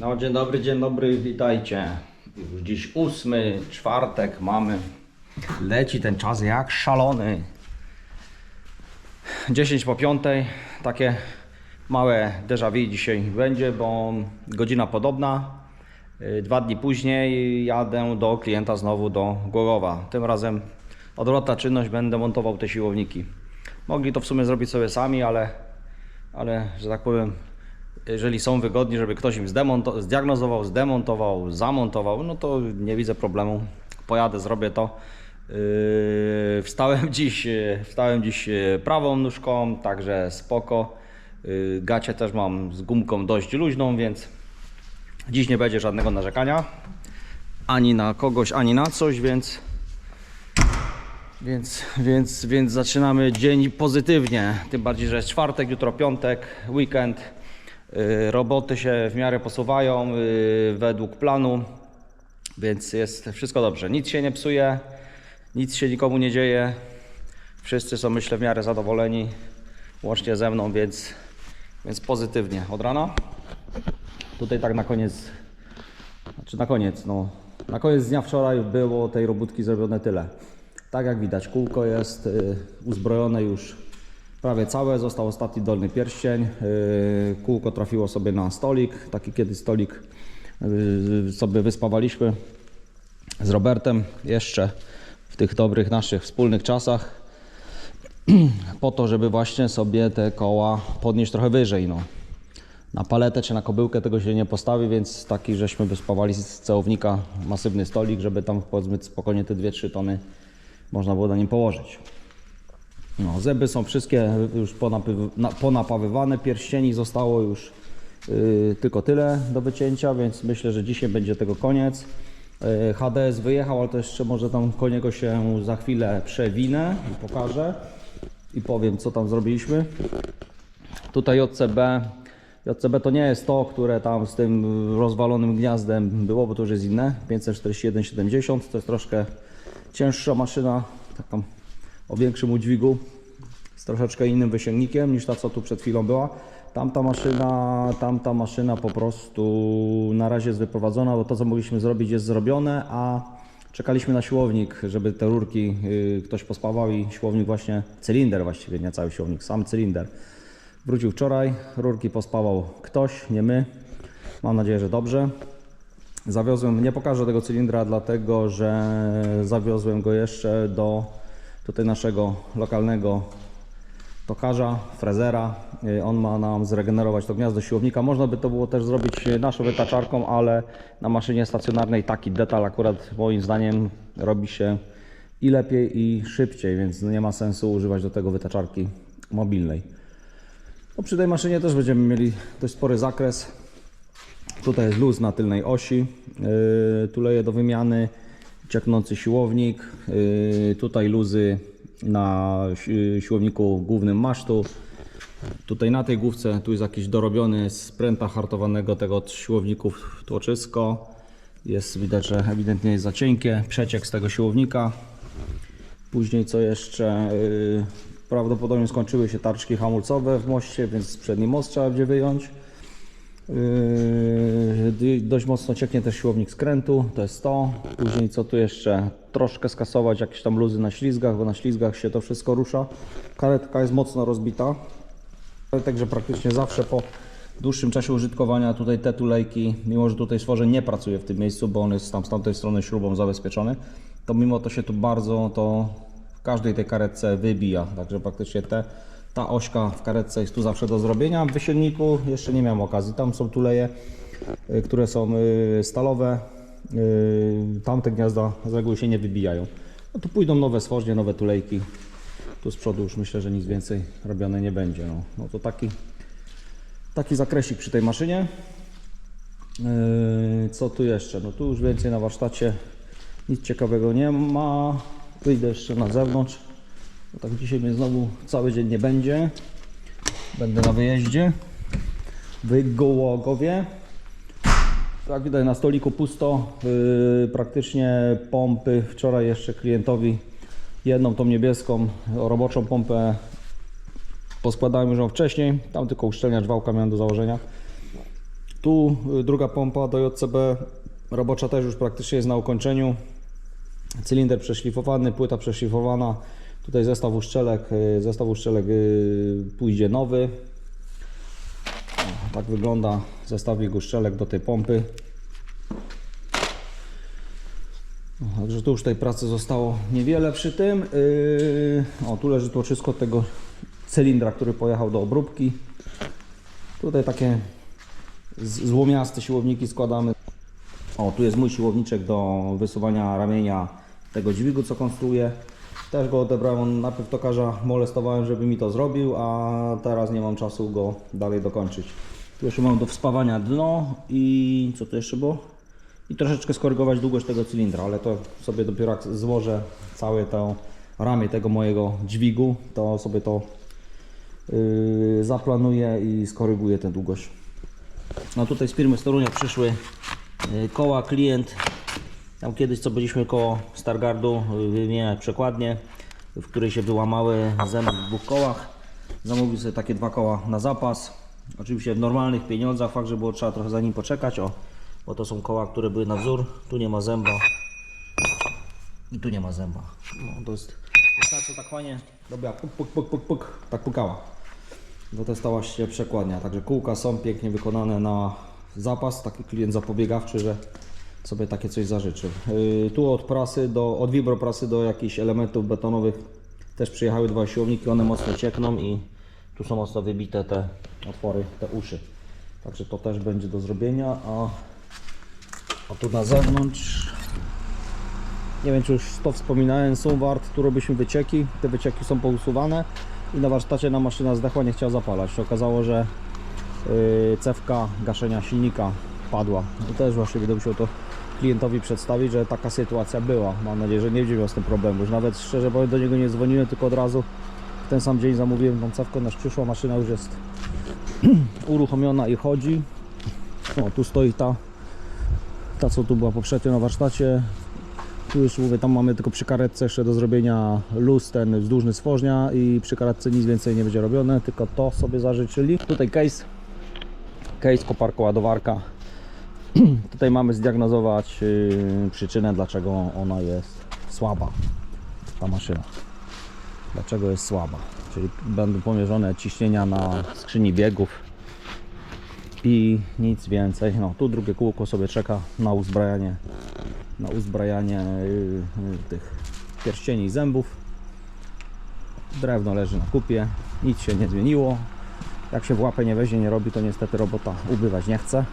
No dzień dobry, dzień dobry, witajcie. Dziś ósmy, czwartek mamy. Leci ten czas jak szalony. 10 po piątej, takie małe déjà vu dzisiaj będzie, bo godzina podobna. Y, Dwa dni później jadę do klienta znowu do Głogowa. Tym razem odwrotna czynność, będę montował te siłowniki. Mogli to w sumie zrobić sobie sami, ale, ale że tak powiem, jeżeli są wygodni, żeby ktoś im zdiagnozował, zdemontował, zamontował, no to nie widzę problemu. Pojadę, zrobię to. Yy, wstałem dziś, yy, wstałem dziś yy, prawą nóżką, także spoko. Yy, gacie też mam z gumką dość luźną, więc dziś nie będzie żadnego narzekania. Ani na kogoś, ani na coś, więc więc, więc, więc zaczynamy dzień pozytywnie. Tym bardziej, że jest czwartek, jutro piątek, weekend. Yy, roboty się w miarę posuwają yy, według planu, więc jest wszystko dobrze. Nic się nie psuje, nic się nikomu nie dzieje. Wszyscy są, myślę, w miarę zadowoleni, łącznie ze mną, więc, więc pozytywnie. Od rana. Tutaj tak na koniec znaczy na koniec, no. Na koniec dnia wczoraj było tej robótki zrobione tyle. Tak jak widać, kółko jest y, uzbrojone już prawie całe. Został ostatni dolny pierścień. Y, kółko trafiło sobie na stolik. Taki kiedy stolik y, sobie wyspawaliśmy z Robertem jeszcze w tych dobrych naszych wspólnych czasach po to, żeby właśnie sobie te koła podnieść trochę wyżej. No. Na paletę czy na kobyłkę tego się nie postawi, więc taki żeśmy wyspawali z cełownika masywny stolik, żeby tam powiedzmy spokojnie te 2-3 tony można było na nim położyć. No, zęby są wszystkie już ponapawywane, pierścieni zostało już yy, tylko tyle do wycięcia, więc myślę, że dzisiaj będzie tego koniec. Yy, HDS wyjechał, ale to jeszcze może tam koło niego się za chwilę przewinę i pokażę i powiem co tam zrobiliśmy. Tutaj JCB, JCB to nie jest to, które tam z tym rozwalonym gniazdem było, bo to już jest inne. 541-70 to jest troszkę cięższa maszyna, taką o większym udźwigu, z troszeczkę innym wysięgnikiem niż ta, co tu przed chwilą była. Tamta maszyna, tamta maszyna po prostu na razie jest wyprowadzona, bo to, co mogliśmy zrobić, jest zrobione, a czekaliśmy na siłownik, żeby te rurki y, ktoś pospawał i siłownik właśnie, cylinder właściwie, nie cały siłownik, sam cylinder. Wrócił wczoraj, rurki pospawał ktoś, nie my. Mam nadzieję, że dobrze. Zawiozłem, nie pokażę tego cylindra, dlatego że zawiozłem go jeszcze do tutaj naszego lokalnego tokarza, frezera. Y, On ma nam zregenerować to gniazdo siłownika. Można by to było też zrobić y, naszą wytaczarką, ale na maszynie stacjonarnej taki detal akurat moim zdaniem robi się i lepiej i szybciej, więc nie ma sensu używać do tego wytaczarki mobilnej. No przy tej maszynie też będziemy mieli dość spory zakres. Tutaj jest luz na tylnej osi, yy, tuleje do wymiany, cieknący siłownik, yy, tutaj luzy na si- siłowniku głównym masztu. Tutaj na tej główce tu jest jakiś dorobiony z pręta hartowanego tego od siłowników tłoczysko. Jest widać, że ewidentnie jest za cienkie, przeciek z tego siłownika. Później co jeszcze? Yy, prawdopodobnie skończyły się tarczki hamulcowe w moście, więc przedni most trzeba będzie wyjąć. Yy, dość mocno cieknie też siłownik skrętu, to jest to. Później co tu jeszcze? Troszkę skasować jakieś tam luzy na ślizgach, bo na ślizgach się to wszystko rusza. Karetka jest mocno rozbita. Także praktycznie zawsze po dłuższym czasie użytkowania tutaj te tulejki, mimo że tutaj stworzeń nie pracuje w tym miejscu, bo on jest tam z tamtej strony śrubą zabezpieczony, to mimo to się tu bardzo to w każdej tej karetce wybija. Także praktycznie te, ta ośka w karetce jest tu zawsze do zrobienia. W wysielniku jeszcze nie miałem okazji. Tam są tuleje, y, które są y, stalowe. Y, Tamte gniazda z reguły się nie wybijają. No tu pójdą nowe stworzenie, nowe tulejki. Tu z przodu już myślę, że nic więcej robione nie będzie. No, no to taki, taki zakresik przy tej maszynie. Co tu jeszcze? No tu już więcej na warsztacie nic ciekawego nie ma. Wyjdę jeszcze na zewnątrz. Tak dzisiaj mnie znowu cały dzień nie będzie. Będę na wyjeździe. W Gołogowie. Jak widać na stoliku pusto. Yy, praktycznie pompy. Wczoraj jeszcze klientowi jedną tą niebieską roboczą pompę poskładałem już ją wcześniej. Tam tylko uszczelniacz wałka miałem do założenia. Tu y, druga pompa do JCB, robocza też już praktycznie jest na ukończeniu. Cylinder przeszlifowany, płyta przeszlifowana. Tutaj zestaw uszczelek, y, zestaw uszczelek y, pójdzie nowy. Tak wygląda zestawik uszczelek do tej pompy. Także tu już tej pracy zostało niewiele przy tym. Yy, o, tu leży tłoczysko tego cylindra, który pojechał do obróbki. Tutaj takie złomiaste siłowniki składamy. O, tu jest mój siłowniczek do wysuwania ramienia tego dźwigu, co konstruuję. Też go odebrałem, najpierw tokarza molestowałem, żeby mi to zrobił, a teraz nie mam czasu go dalej dokończyć. Tu jeszcze mam do wspawania dno i co tu jeszcze było? I troszeczkę skorygować długość tego cylindra, ale to sobie dopiero jak złożę całe to ramię tego mojego dźwigu, to sobie to yy, zaplanuję i skoryguję tę długość. No tutaj z firmy z Torunia przyszły y, koła klient. Tam kiedyś co byliśmy koło Stargardu wymieniać przekładnie, w której się wyłamały zęby w dwóch kołach. Zamówił sobie takie dwa koła na zapas. Oczywiście w normalnych pieniądzach, fakt, że było trzeba trochę za nim poczekać, o, bo to są koła, które były na wzór. Tu nie ma zęba i tu nie ma zęba. No, to jest, wystarczy tak fajnie, dobra, puk, puk, puk, puk, puk, tak pukała. To stała się przekładnia, także kółka są pięknie wykonane na zapas, taki klient zapobiegawczy, że sobie takie coś zażyczył. Yy, tu od prasy, do, od vibroprasy do jakichś elementów betonowych też przyjechały dwa siłowniki, one mocno ciekną i tu są mocno wybite te otwory, te uszy. Także to też będzie do zrobienia, a, a tu na zewnątrz nie wiem czy już to wspominałem, są wart, tu robiliśmy wycieki, te wycieki są pousuwane i na warsztacie na maszyna zdechła, nie chciała zapalać. Się okazało, że yy, cewka gaszenia silnika padła. I też właśnie będę musiał to klientowi przedstawić, że taka sytuacja była. Mam nadzieję, że nie będzie miał z tym problemu. Już nawet szczerze powiem, do niego nie dzwoniłem, tylko od razu w ten sam dzień zamówiłem tą cewkę, nasz przyszła, maszyna już jest uruchomiona i chodzi. O, tu stoi ta, ta co tu była poprzednio na warsztacie, tu już mówię, tam mamy tylko przy karetce jeszcze do zrobienia luz ten wzdłużny stworznia i przy karetce nic więcej nie będzie robione, tylko to sobie zażyczyli. Tutaj case, case, koparka, ładowarka. Tutaj mamy zdiagnozować yy, przyczynę, dlaczego ona jest słaba, ta maszyna. Dlaczego jest słaba. Czyli będą pomierzone ciśnienia na skrzyni biegów i nic więcej. No, tu drugie kółko sobie czeka na uzbrajanie na uzbrajanie y, y, tych pierścieni i zębów. Drewno leży na kupie, nic się nie zmieniło. Jak się w łapę nie weźmie, nie robi, to niestety robota ubywać nie chce.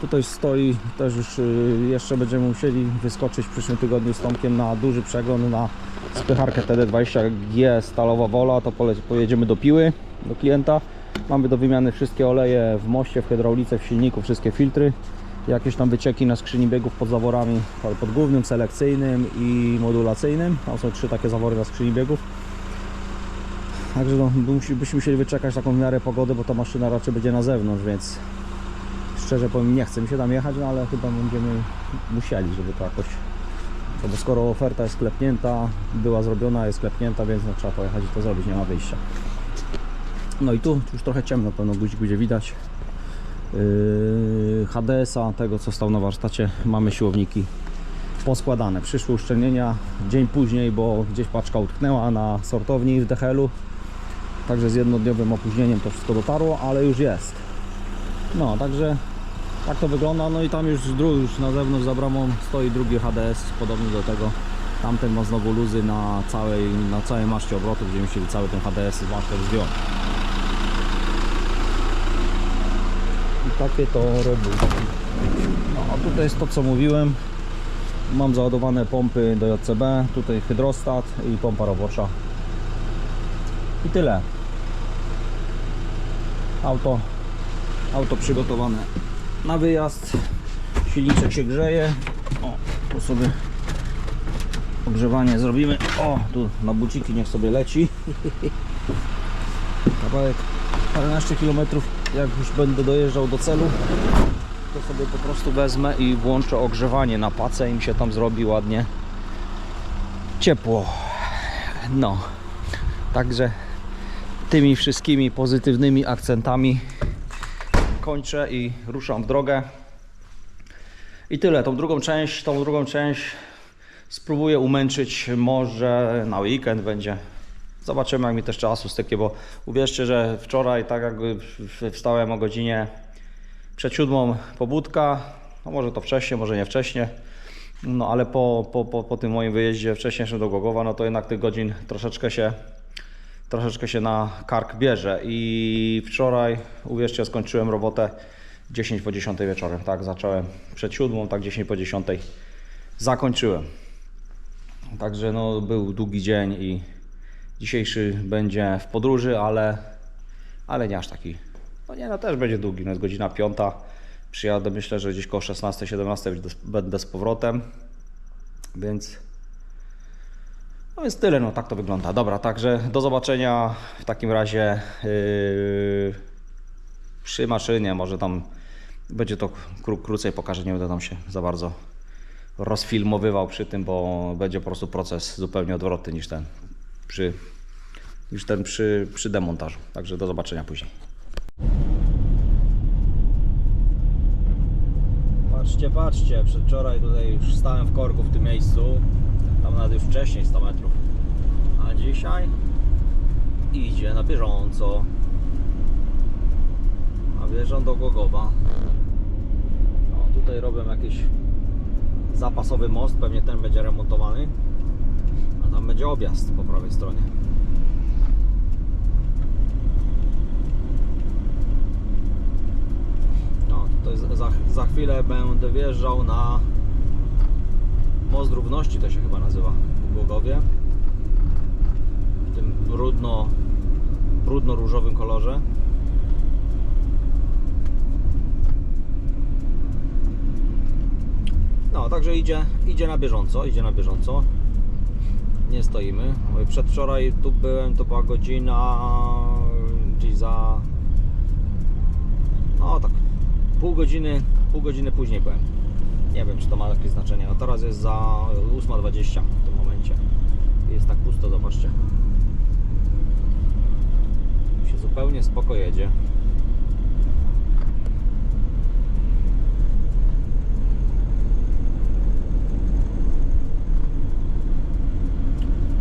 Tutaj stoi też już y, jeszcze będziemy musieli wyskoczyć w przyszłym tygodniu z Tomkiem na duży przegląd na spycharkę TD20G Stalowa Wola, to pojedziemy do Piły, do klienta. Mamy do wymiany wszystkie oleje w moście, w hydraulice, w silniku, wszystkie filtry. Jakieś tam wycieki na skrzyni biegów pod zaworami, pod głównym, selekcyjnym i modulacyjnym. Tam są trzy takie zawory na skrzyni biegów. Także no, byśmy musieli wyczekać taką w miarę pogody, bo ta maszyna raczej będzie na zewnątrz, więc szczerze powiem, nie chce mi się tam jechać, no ale chyba będziemy musieli, żeby to jakoś... No bo skoro oferta jest sklepnięta, była zrobiona, jest sklepnięta, więc no, trzeba pojechać i to zrobić, nie ma wyjścia. No i tu już trochę ciemno, pewno guzik będzie widać. Yy, HDS-a, tego co stał na warsztacie, mamy siłowniki poskładane. Przyszły uszczelnienia dzień później, bo gdzieś paczka utknęła na sortowni w Dehelu. Także z jednodniowym opóźnieniem to wszystko dotarło, ale już jest. No, także tak to wygląda. No i tam już, już na zewnątrz za bramą stoi drugi HDS, podobny do tego. Tamten ma znowu luzy na całej, na całej maszcie obrotów, będziemy musieli cały ten HDS z maszty zdjąć. I takie to robi. No a tutaj jest to co mówiłem. Mam załadowane pompy do JCB, tutaj hydrostat i pompa robocza. I tyle. Auto, auto przygotowane na wyjazd. Silniczek się grzeje. O, tu sobie ogrzewanie zrobimy. O, tu na buciki niech sobie leci. Kawałek paręnaście kilometrów, jak już będę dojeżdżał do celu, to sobie po prostu wezmę i włączę ogrzewanie na pacę i się tam zrobi ładnie ciepło. No, także tymi wszystkimi pozytywnymi akcentami kończę i ruszam w drogę. I tyle. Tą drugą część, tą drugą część spróbuję umęczyć może na weekend będzie. Zobaczymy jak mi też czasu styknie, bo uwierzcie, że wczoraj tak jakby w- wstałem o godzinie przed siódmą pobudka, no może to wcześniej, może nie wcześniej, no ale po, po, po, po tym moim wyjeździe wcześniejszym do Głogowa, no to jednak tych godzin troszeczkę się troszeczkę się na kark bierze i wczoraj, uwierzcie, skończyłem robotę 10 po 10 wieczorem, tak, zacząłem przed siódmą, tak 10 po 10 zakończyłem. Także no, był długi dzień i dzisiejszy będzie w podróży, ale, ale nie aż taki. No nie, no też będzie długi, no jest godzina 5. Przyjadę, myślę, że gdzieś koło 16-17 będę- będę z powrotem, więc no więc tyle, no tak to wygląda. Dobra, także do zobaczenia w takim razie yy, przy maszynie. Może tam będzie to kró- krócej pokażę, nie będę tam się za bardzo rozfilmowywał przy tym, bo będzie po prostu proces zupełnie odwrotny niż ten przy, niż ten przy, przy demontażu. Także do zobaczenia później. Patrzcie, patrzcie, przedwczoraj tutaj już stałem w korku w tym miejscu, tam nawet już wcześniej 100 metrów, a dzisiaj idzie na bieżąco, a wjeżdżam do Głogowa. No, tutaj robię jakiś zapasowy most, pewnie ten będzie remontowany, a tam będzie objazd po prawej stronie. No, jest za, za chwilę będę wjeżdżał na Most Równości, to się chyba nazywa w Głogowie. W tym brudno, brudno-różowym kolorze. No, także idzie, idzie na bieżąco, idzie na bieżąco. Nie stoimy. Przedwczoraj tu byłem, to była godzina gdzieś za no tak pół godziny, pół godziny później byłem. Nie wiem czy to ma jakieś znaczenie. No teraz jest za 8.20 w tym momencie. Jest tak pusto, zobaczcie. Się zupełnie spoko jedzie.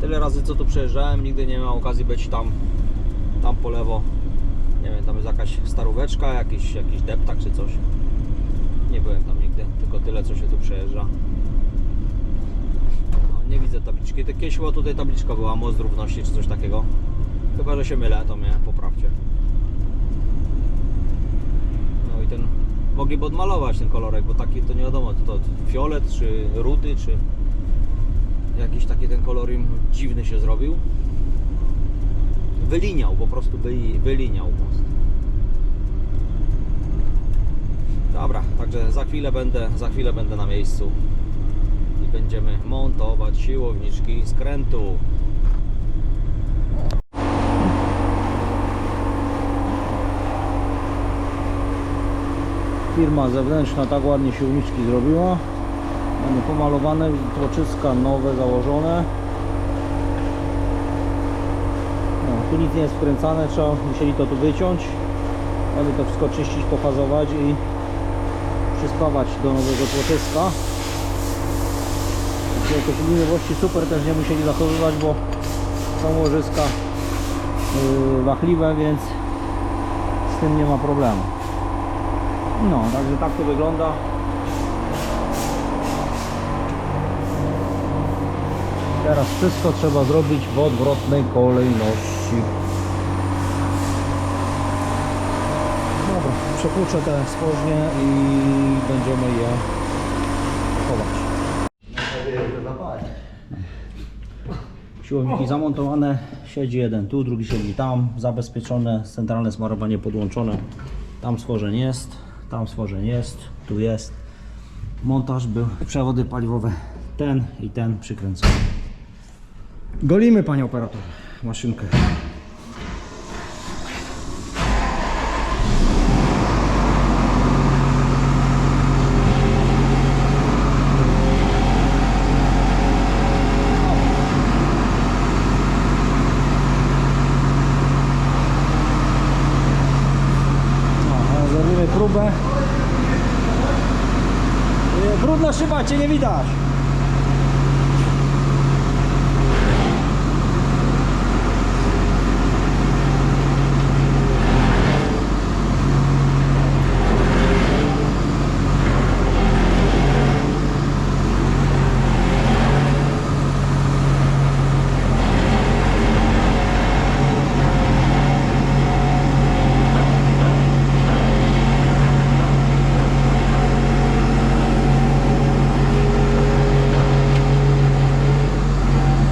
Tyle razy co tu przejeżdżałem, nigdy nie miałem okazji być tam, tam po lewo. Nie wiem, tam jest jakaś staróweczka, jakiś, jakiś deptak czy coś. Nie byłem tam tylko tyle co się tu przejeżdża. No, nie widzę tabliczki. Kiedyś chyba tutaj tabliczka była, most równości czy coś takiego. Chyba, że się mylę, to mnie poprawcie. No i ten, mogliby odmalować ten kolorek, bo taki to nie wiadomo, to, to fiolet czy rudy, czy jakiś taki ten kolor im dziwny się zrobił wyliniał, po prostu wyli, wyliniał most. Dobra, także za chwilę będę, za chwilę będę na miejscu i będziemy montować siłowniczki skrętu. Firma zewnętrzna tak ładnie siłowniczki zrobiła. Mamy pomalowane, tłoczyska nowe założone. No, tu nic nie jest wkręcane, trzeba musieli to tu wyciąć, ale to wszystko czyścić, pofazować i przyspawać do nowego. Takie Jakoś liniowości super też nie musieli zachowywać, bo są łożyska yy, wachliwe, więc z tym nie ma problemu. No, także tak to wygląda. Teraz wszystko trzeba zrobić w odwrotnej kolejności. Dobra, przekłuczę te spożnie i będziemy je chować. Siłowniki zamontowane, siedzi jeden tu, drugi siedzi tam, zabezpieczone, centralne smarowanie podłączone. Tam stworzeń jest, tam stworzeń jest, tu jest. Montaż był, przewody paliwowe ten i ten przykręcony. Golimy panie operator maszynkę. Cię nie widać.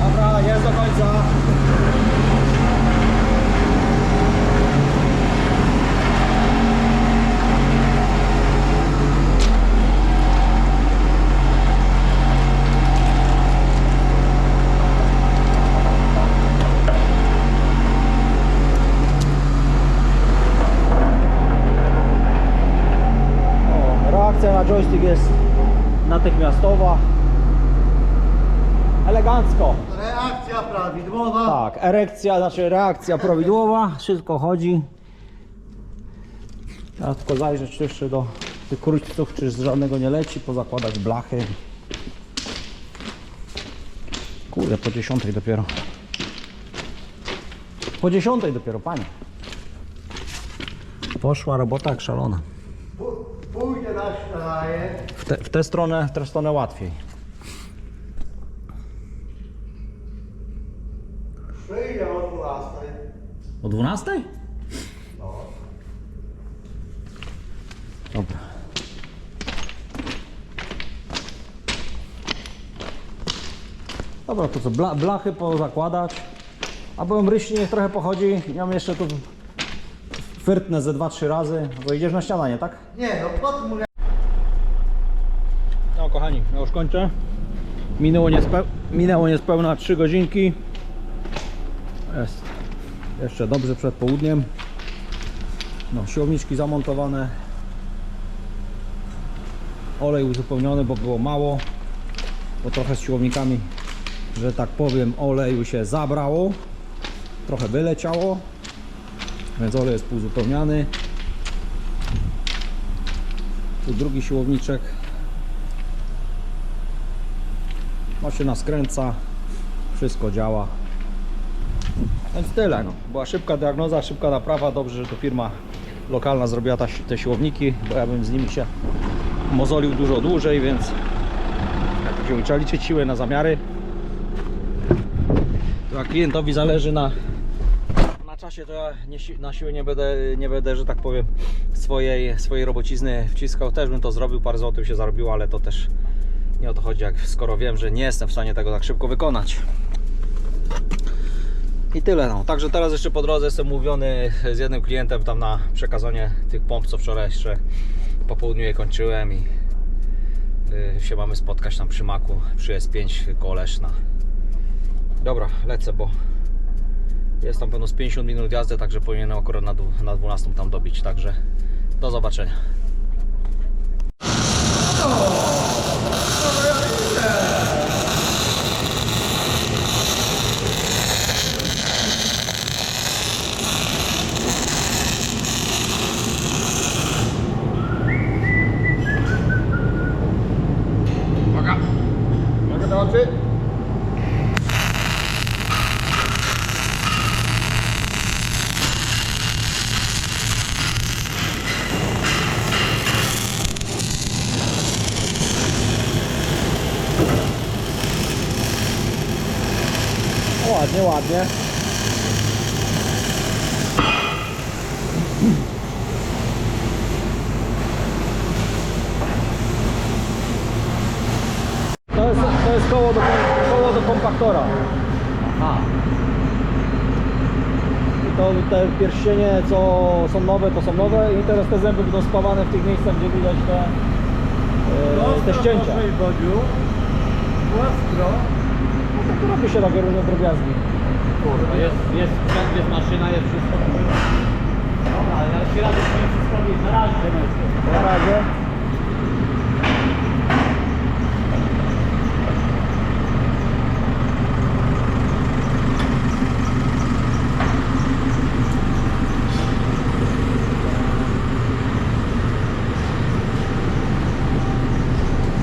Dobra, jest do końca. O, reakcja na joystick jest natychmiastowa. Elegancko. Reakcja prawidłowa. Tak, erekcja, znaczy reakcja prawidłowa, wszystko chodzi. Ja tylko zajrzeć czy jeszcze do tych krótców, czy z żadnego nie leci, pozakładać blachy. Kurde, po dziesiątej dopiero. Po dziesiątej dopiero, panie. Poszła robota jak szalona. Pójdzie na. W, te, w tę stronę, w tę stronę łatwiej. Przyjdzie o 12. O 12? No. Dobra. Dobra, to co, bla, blachy pozakładać. A byłem ryśni, niech trochę pochodzi. Ja mam jeszcze tu fyrtnę ze 2-3 razy. Bo idziesz na śniadanie, tak? Nie, no potem mówię. No kochani, ja już kończę. Minęło, niespeł... Minęło niespełna 3 godzinki. Jest jeszcze dobrze przed południem. No, siłowniczki zamontowane. Olej uzupełniony, bo było mało. Bo trochę z siłownikami, że tak powiem, oleju się zabrało. Trochę wyleciało. Więc olej jest uzupełniany. Tu drugi siłowniczek. Maszyna skręca, wszystko działa. Więc tyle. No. Była szybka diagnoza, szybka naprawa. Dobrze, że to firma lokalna zrobiła ta, te siłowniki, bo ja bym z nimi się mozolił dużo dłużej, więc jak trzeba liczyć siły na zamiary. To jak klientowi zależy na, na czasie, to ja nie, na siłę nie będę, nie będę, że tak powiem, swojej, swojej robocizny wciskał. Też bym to zrobił, parę złotych się zarobiło, ale to też nie o to chodzi, jak skoro wiem, że nie jestem w stanie tego tak szybko wykonać. I tyle no. Także teraz jeszcze po drodze jestem mówiony z jednym klientem tam na przekazanie tych pomp, co wczoraj jeszcze po południu je kończyłem i y, się mamy spotkać tam przy Maku, przy S5 koło Leszna. Dobra, lecę, bo jest tam pewno z 50 minut jazdy, także powinienem akurat na, na 12 tam dobić, także do zobaczenia. Ładnie. To jest, to jest koło, do, koło do kompaktora. Aha. I to te pierścienie, co są nowe, to są nowe i teraz te zęby będą spawane w tych miejscach, gdzie widać te, e, te ścięcia. Bodziu. Płasko. No to robi się takie różne drobiazgi. Jest, jest sprzęt, jest maszyna, jest wszystko. Dobra, ja się radzę z tym wszystko robić. Na razie. Na razie.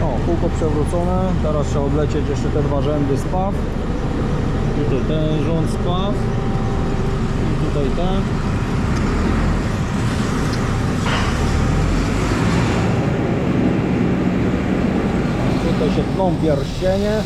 O, przewrócone. Teraz trzeba odlecieć jeszcze te dwa rzędy spaw. Tutaj ten rząd spaw. I tutaj ten. Tutaj się tną pierścienie.